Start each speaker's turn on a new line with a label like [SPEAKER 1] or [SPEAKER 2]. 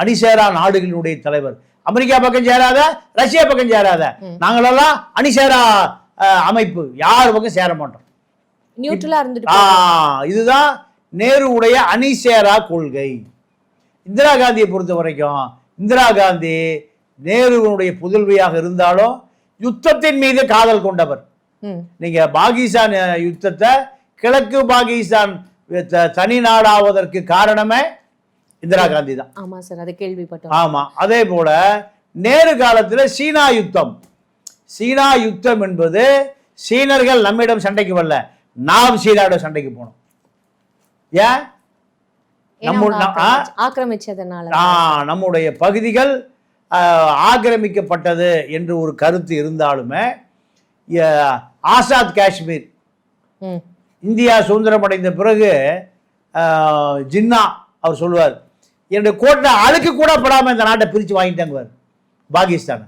[SPEAKER 1] அணிசேரா நாடுகளினுடைய தலைவர். அமெரிக்கா பக்கம் சேராத ரஷ்யா பக்கம் சேராத. நாங்களெல்லாம் அணிசேரா அமைப்பு. யார் பக்கம் சேர மாட்டோம்.
[SPEAKER 2] நியூட்ரலா இருந்துட்டு.
[SPEAKER 1] இதுதான் நேருவுடைய அணிசேரா கொள்கை. இந்திரா காந்தியை பொறுத்த வரைக்கும் இந்திரா காந்தி நேருவினுடைய புதல்வியாக இருந்தாலும் யுத்தத்தின் மீது காதல் கொண்டவர். நீங்க பாகிஸ்தான் யுத்தத்தை கிழக்கு பாகிஸ்தான் தனி நாடாவதற்கு காரணமே இந்திரா காந்தி தான்.
[SPEAKER 2] ஆமா சார் அது கேள்விப்பட்டோம்.
[SPEAKER 1] ஆமா அதே போல நேரு காலத்துல சீனா யுத்தம். சீனா யுத்தம் என்பது சீனர்கள் நம்மிடம் சண்டைக்கு வரல. நாம் சீனாவிடம் சண்டைக்கு போனோம். ஏன்?
[SPEAKER 2] ஆக்கிரமிச்சதுனால
[SPEAKER 1] நம்முடைய பகுதிகள் ஆக்கிரமிக்கப்பட்டது என்று ஒரு கருத்து இருந்தாலுமே ஆசாத் காஷ்மீர். இந்தியா சுதந்திரம் அடைந்த பிறகு ஜின்னா அவர் சொல்லுவார் என்னுடைய கோட்டை அழுக்கு கூட படாமல் இந்த நாட்டை பிரித்து வாங்கிட்டாங்க பாகிஸ்தான்.